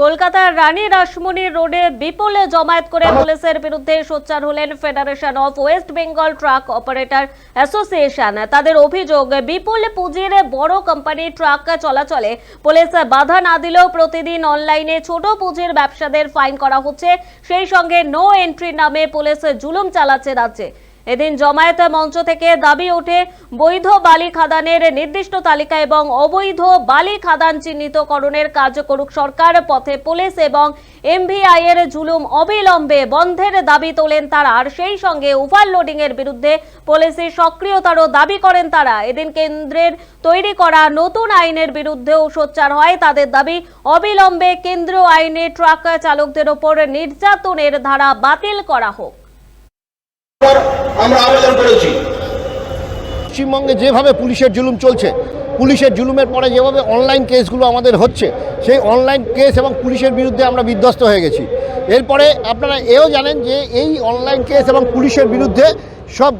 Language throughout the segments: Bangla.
কলকাতার রানী রাসমণি রোডে বিপুলে জমায়েত করে পুলিশের বিরুদ্ধে সোচ্চার হলেন federation of West Bengal truck operator association তাদের অভিযোগ, বিপুল পুঁজির বড় কোম্পানি ট্রাক চলাচলে পুলিশ বাধা না দিলেও প্রতিদিন অনলাইনে ছোট পুঁজির ব্যবসাদের ফাইন করা হচ্ছে। সেই সঙ্গে নো এন্ট্রি নামে পুলিশ জুলুম চালাচ্ছে রাজ্যে। এদিন জমায়েত মঞ্চ থেকে দাবি ওঠে, বৈধ বালি খাদানের নির্দিষ্ট তালিকা এবং অবৈধ বালি খাদান চিহ্নিতকরণের কাজ করুক সরকার, পথে পুলিশ এবং এমভিআই এর জুলুম অবিলম্বে বন্ধের দাবি তোলেন তারা। আর সেই সঙ্গে ওভারলোডিং এর বিরুদ্ধে পুলিশের সক্রিয়তারও দাবি করেন তারা। এদিন কেন্দ্রের তৈরি করা নতুন আইনের বিরুদ্ধেও সোচ্চার হয় তাদের দাবি, অবিলম্বে কেন্দ্রীয় আইনে ট্রাক চালকদের ওপর নির্যাতনের ধারা বাতিল করা হোক। আমরা আবেদন করেছি। পশ্চিমবঙ্গে যেভাবে পুলিশের জুলুম চলছে, পুলিশের জুলুমের পরে যেভাবে অনলাইন কেসগুলো আমাদের হচ্ছে, সেই অনলাইন কেস এবং পুলিশের বিরুদ্ধে আমরা বিধ্বস্ত হয়ে গেছি। এরপরে আপনারা এও জানেন যে এই অনলাইন কেস এবং পুলিশের বিরুদ্ধে সব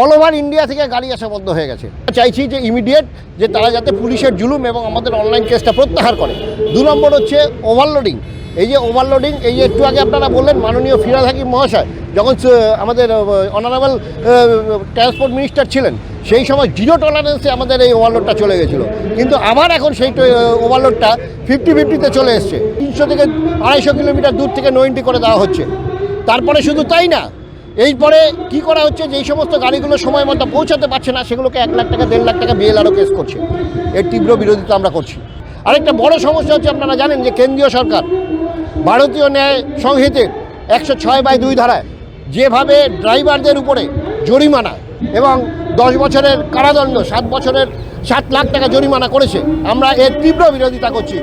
অল ওভার ইন্ডিয়া থেকে গাড়ি আসা বন্ধ হয়ে গেছে। চাইছি যে ইমিডিয়েট যে তারা যাতে পুলিশের জুলুম এবং আমাদের অনলাইন কেসটা প্রত্যাহার করে। দু নম্বর হচ্ছে ওভারলোডিং এই যে ওভারলোডিং এই যে একটু আগে আপনারা বললেন মাননীয় ফিরাদ হাকিম মহাশয়, যখন আমাদের অনারেবল ট্রান্সপোর্ট মিনিস্টার ছিলেন, সেই সময় জিরো টলারেন্সে আমাদের এই ওভারলোডটা চলে গেছিল। কিন্তু আবার এখন সেই ওভারলোডটা ফিফটি ফিফটিতে চলে এসছে। তিনশো থেকে আড়াইশো কিলোমিটার দূর থেকে নইনটি করে দেওয়া হচ্ছে। তারপরে শুধু তাই না, এরপরে কি করা হচ্ছে যেই সমস্ত গাড়িগুলো সময় মতো পৌঁছাতে পারছে না, সেগুলোকে এক লাখ টাকা, দেড় লাখ টাকা বিএলআরও কেস করছে। এর তীব্র বিরোধিতা আমরা করছি। আরেকটা বড় সমস্যা হচ্ছে আপনারা জানেন যে কেন্দ্রীয় সরকার ভারতীয় ন্যায় সংহিতের একশো ছয় বাই দুই ধারায় যেভাবে ড্রাইভারদের উপরে জরিমানা এবং দশ বছরের কারাদণ্ড, সাত বছরের সাত লাখ টাকা জরিমানা করেছে, আমরা এর তীব্র বিরোধিতা করছি।